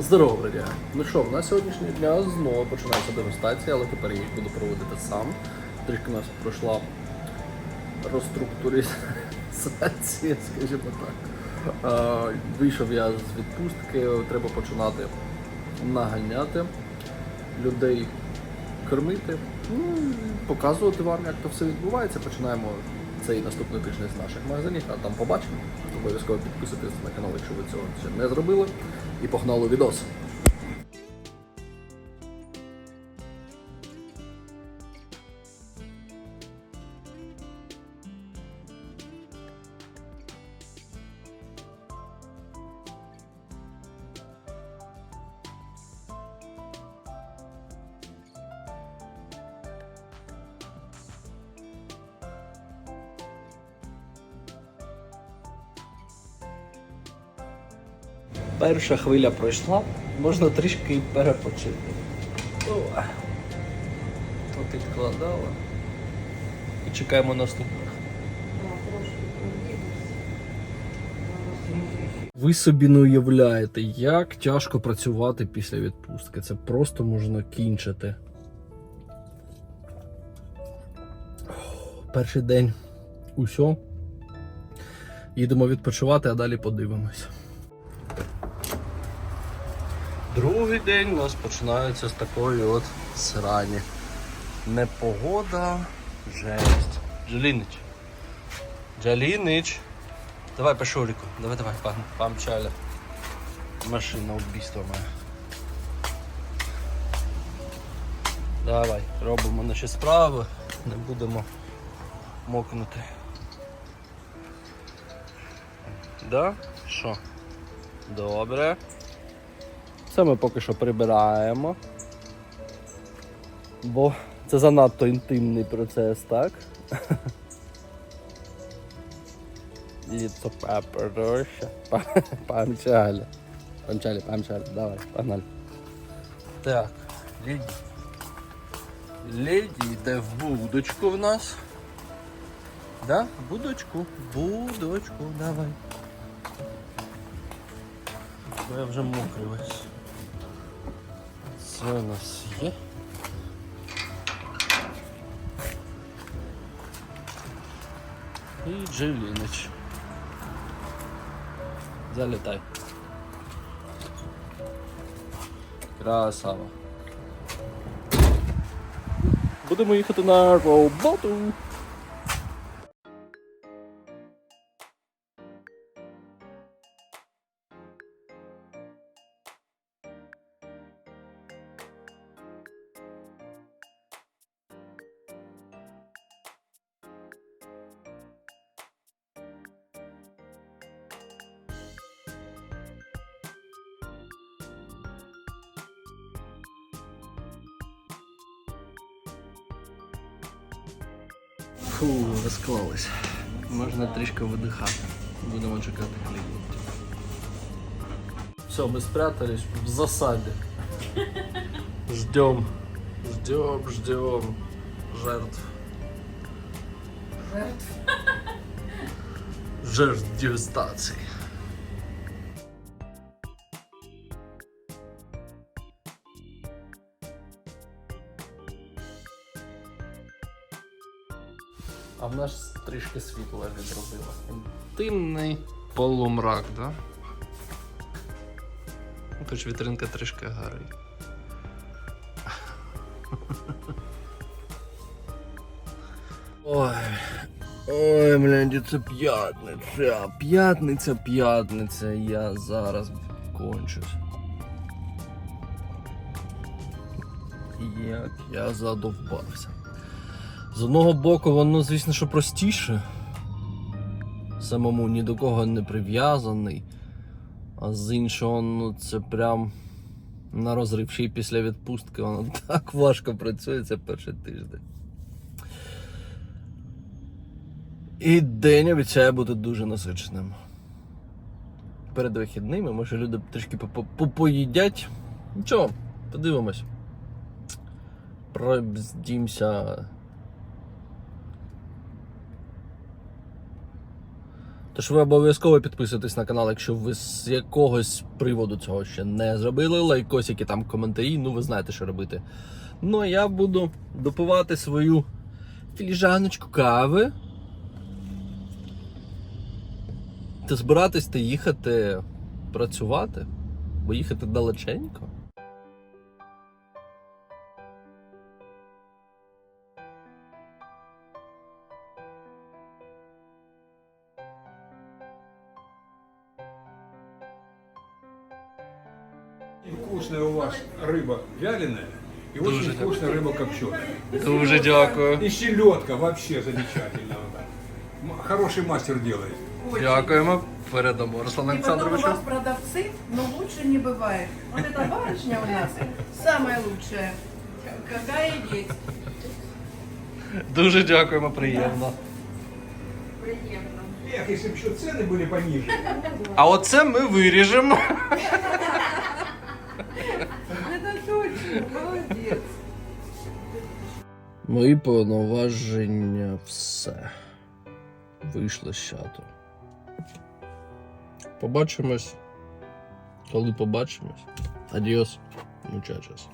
Здорово, бродяги. Ну що, в нас сьогоднішнього дня знову починається дегустація, але тепер я їх буду проводити сам. Трішки у нас пройшла розструктуризація, скажімо так. Вийшов я з відпустки, треба починати наганяти людей, кормити, ну, показувати вам, як то все відбувається. Починаємо цей наступний тиждень з наших магазинів, а там побачимо. Обов'язково підписуйтесь на канал, якщо ви цього ще не зробили. І погнали відос. Перша хвиля пройшла, можна трішки перепочити. О, Тут. І чекаємо наступних. Ви собі не уявляєте, як тяжко працювати після відпустки. Це просто можна кінчити. Перший день усьо. Їдемо відпочивати, а далі подивимось. Другий день у нас починається з такої от срані. Непогода, жесть. Джалінич. Джалінич. Давай по шурику. Давай, давай, помчали. Машина убійства моя. Давай, робимо наші справи, не будемо мокнути. Да? Що? Добре. Це ми поки що прибираємо. Бо це занадто інтимний процес, так? Ліцо папороша. Памчалі. Памчалі, памчалі. Давай, погнали. Так, леді. Леді йде в будочку в нас. Да? Будочку. Будочку, давай. Бо я вже мокрий весь. Це у нас є. І Джилінич. Залітай. Красава. Будемо їхати на роботу. Фу, розклалось. Можна трішки видихати. Будемо чекати клієнтів. Все, ми спрятались в засаді. Ждем. Ждем, ждем жертв. Жертв. Жертв дегустації. А в нас трішки світла відробила. Інтимний полумрак, да? Ну, Хоч вітринка трішки горить. Ой. Ой, блядь, це п'ятниця. П'ятниця, п'ятниця. Я зараз кончусь. Як я задовбався. З одного боку, воно, звісно, що простіше. Самому ні до кого не прив'язаний. А з іншого, ну це прям на розрив ще й після відпустки воно так важко працює це перший тиждень. І день обіцяє бути дуже насиченим. Перед вихідними, може люди трішки попоїдять. Нічого, подивимось. Пробздімся. Тож ви обов'язково підписуйтесь на канал, якщо ви з якогось приводу цього ще не зробили. Лайкосики, там коментарі, ну ви знаєте, що робити. Ну а я буду допивати свою філіжаночку кави. Та збиратись та їхати працювати, бо їхати далеченько. вкусная у вас рыба вяленая и Дуже очень дякую. вкусная рыба копченая. Дуже дякую. И селедка вообще замечательно. вот так. М- Хороший мастер делает. Дякуємо. Передамо Руслану И потом у Олександровичу. вас продавцы, но лучше не бывает. Вот эта барышня у нас самая лучшая. К- Какая есть. Дуже дякуємо, приємно. Приемно. Эх, если бы еще цены были пониже. А оце ми виріжемо. Мої повноваження все. Вийшло з чату. Побачимось. Коли побачимось. Адіос, мучачос.